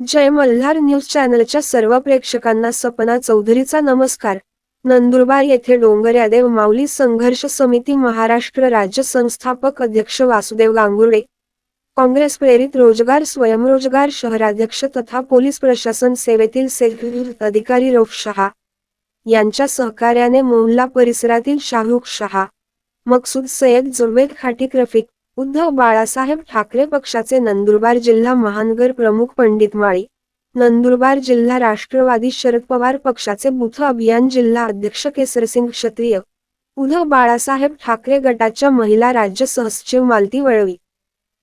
जय Malhar news चॅनलच्या सर्व प्रेक्षकांना सपना चौधरीचा नमस्कार. नंदुरबार येथे डोंगर्यादेव माऊली संघर्ष समिती महाराष्ट्र राज्य संस्थापक अध्यक्ष वासुदेव गांगुर्डे काँग्रेस प्रेरित रोजगार स्वयंरोजगार शहराध्यक्ष तथा पोलीस प्रशासन सेवेतील से अधिकारी रोफ शहा यांच्या सहकार्याने मोहल्ला परिसरातील शाहरुख शहा मकसूद सय्यद जुर्वेद खाटीक रफिक उद्धव बाळासाहेब ठाकरे पक्षाचे नंदुरबार जिल्हा महानगर प्रमुख पंडित माळी नंदुरबार जिल्हा राष्ट्रवादी शरद पवार पक्षाचे बुथ अभियान जिल्हा अध्यक्ष केसरसिंग क्षत्रिय उद्धव बाळासाहेब ठाकरे गटाच्या महिला राज्य सहसचिव मालती वळवी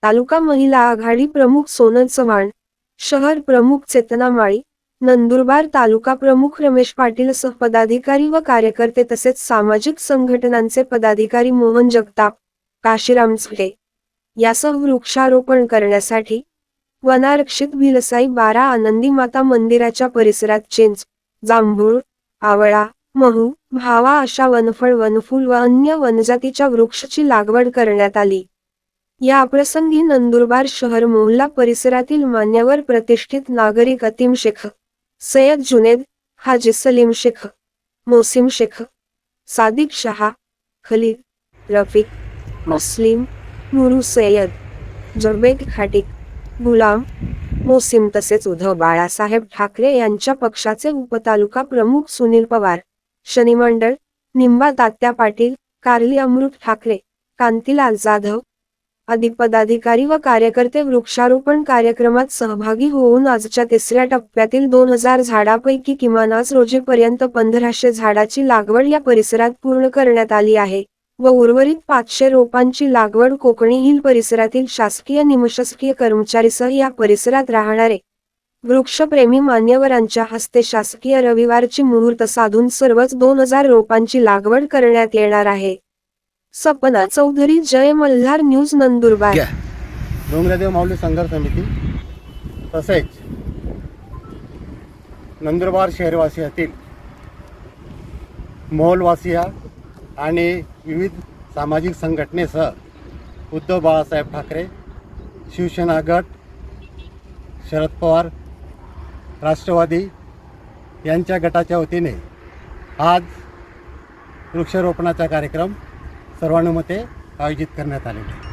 तालुका महिला आघाडी प्रमुख सोनल चव्हाण शहर प्रमुख चेतना माळी नंदुरबार तालुका प्रमुख रमेश पाटील सह पदाधिकारी व कार्यकर्ते तसेच सामाजिक संघटनांचे पदाधिकारी मोहन जगताप काशीराम झुले यासह वृक्षारोपण करण्यासाठी वनारक्षित भिलसाई बारा आनंदी माता मंदिराच्या परिसरात चिंच जांभूळ आवळा महू भावा अशा वनफळ वनफूल व अन्य वनजातीच्या वृक्षाची लागवड करण्यात आली. या प्रसंगी नंदुरबार शहर मोहल्ला परिसरातील मान्यवर प्रतिष्ठित नागरिक अतिम शेख सय्यद जुनेद हाजी सलीम शेख मोसिम शेख सादिक शहा खलील रफिक मुस्लिम नुरू सय्यद जरबेद खाटिक गुलाम मोसिम तसेच उद्धव बाळासाहेब ठाकरे यांच्या पक्षाचे उपतालुका प्रमुख सुनील पवार शनिमंडळ निंबा तात्या पाटील कार्ली अमृत ठाकरे कांतीलाल जाधव आदी पदाधिकारी व कार्यकर्ते वृक्षारोपण कार्यक्रमात सहभागी होऊन आजच्या तिसऱ्या टप्प्यातील दोन हजार झाडापैकी किमान आज रोजीपर्यंत पंधराशे झाडाची लागवड या परिसरात पूर्ण करण्यात आली आहे व उर्वरित पाचशे रोपांची लागवड कोकणी हिल परिसरातील शासकीय निमशासकीय कर्मचारीसह या परिसरात राहणारे वृक्षप्रेमी मान्यवरांच्या हस्ते शासकीय रविवारची मुहूर्त साधून सर्वच दोन हजार रोपांची लागवड करण्यात येणार आहे. सपना चौधरी जय मल्हार न्यूज नंदुरबार. डोंगरादेव माऊली संघर्ष समिती. तसेच नंदुरबार शहरवासियातील मोहोलवासिया आणि विविध सामाजिक संघटनेसह उद्धव बाळासाहेब ठाकरे शिवसेना गट शरद पवार राष्ट्रवादी यांच्या गटाच्या वतीने आज वृक्षारोपणाचा कार्यक्रम सर्वानुमते आयोजित करण्यात आलेला.